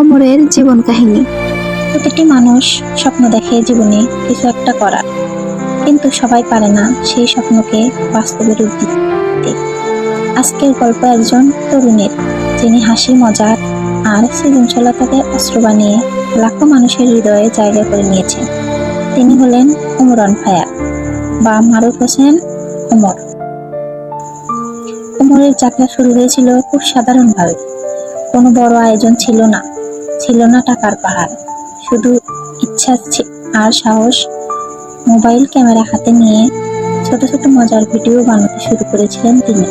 ওমরের জীবন কাহিনী। প্রতিটি মানুষ স্বপ্ন দেখে জীবনে কিছু একটা করার। কিন্তু সবাই পারে না সেই স্বপ্নকে বাস্তবে রূপ দিতে। আজকের গল্প একজন তরুণের, যিনি হাসি, মজার আর সৃজনশীলতাকে অস্ত্র বানিয়ে লাখো মানুষের হৃদয়ে জায়গা করে নিয়েছেন। তিনি হলেন উমরান ফায়ার বা মারুফ হোসেন উমর উমরের যাত্রা শুরু হয়েছিল খুব সাধারণভাবে। কোনো বড় আয়োজন ছিল না। ছিল না টাকার পাহাড়। শুধু ইচ্ছা আর সাহস। মোবাইল ক্যামেরা হাতে নিয়ে ছোট ছোট মজার ভিডিও বানাতে শুরু করেছিলেন তিনি।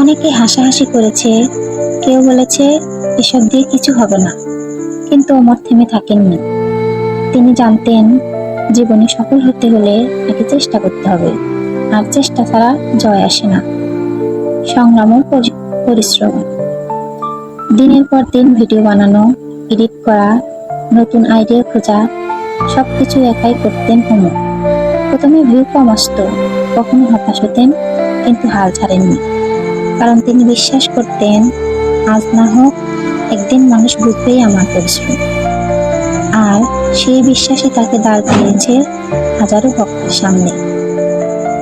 অনেকে হাসাহাসি করেছে, কেউ বলেছে, এসব দিয়ে কিছু হবে না। কিন্তু ওমর থেমে থাকেননি। তিনি জানতেন, জীবনে সফল হতে হলে তাকে চেষ্টা করতে হবে, আর চেষ্টা ছাড়া জয় আসে না। সংগ্রাম পরিশ্রম। দিনের পর দিন ভিডিও বানানো, এডিট করা, নতুন আইডিয়া খোঁজা, সবকিছু একাই করতেন হুমু। প্রথমে ভিউ কম আসতো, কখনো হতাশ হতেন, কিন্তু হাল ছাড়েননি। কারণ তিনি বিশ্বাস করতেন, আজ না হোক একদিন মানুষ বুঝবেই আমার পরিশ্রম। আর সেই বিশ্বাসে তাকে দাঁড় করিয়েছে হাজারো ভক্তের সামনে।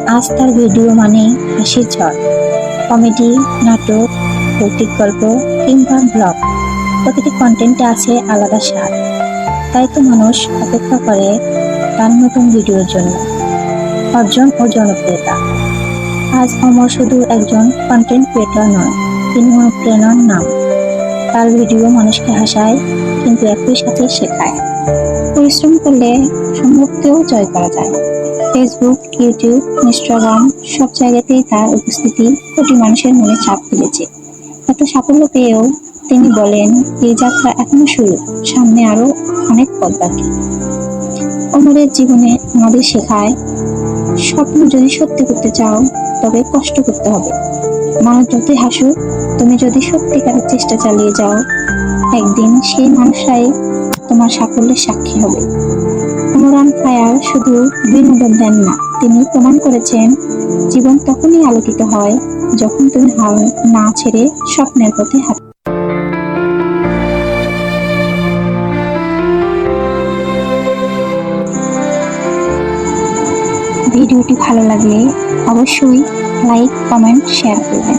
আজ তার ভিডিও মানে হাসির ঝড়। কমেডি, নাটক ভৌতিক গল্প কিংবা ব্লগ, প্রতিটি কন্টেন্টে আছে আলাদা স্বাদ। তাই তো মানুষ অপেক্ষা করে তার নতুন ভিডিওর জন্য, অর্জন ও জনপ্রিয়তা। আজ অমর শুধু একজন কন্টেন্ট ক্রিয়েটর নয়, তিনি অনুপ্রেরণার নাম। তার ভিডিও মানুষকে হাসায়, কিন্তু একই সাথে শেখায়। পরিশ্রম করলে সম্ভবকেও জয় করা যায়। ফেসবুক ইউটিউব ইনস্টাগ্রাম সব জায়গাতেই তার উপস্থিতি কোটি মানুষের মনে চাপ ফেলেছে। এত সাফল্য পেয়েও তিনি বলেন, এই যাত্রা এখনও শুরু, সামনে আরও অনেক পথ বাকি। অমরের জীবনে আমাদের শেখায়, স্বপ্ন যদি সত্যি করতে চাও, তবে কষ্ট করতে হবে। মানুষ যতই হাসুক, তুমি যদি সত্যিকারের চেষ্টা চালিয়ে যাও, একদিন সেই মানুষরাই তোমার সাফল্যের সাক্ষী হবে। শুধু বিনোদন দেন না, তিনি প্রমাণ করেছেন, জীবন তখনই আলোকিত হয় যখন তুমি হাল না ছেড়ে স্বপ্নের পথে হাঁটো ভিডিওটি ভালো লাগলে অবশ্যই লাইক, কমেন্ট, শেয়ার করবেন।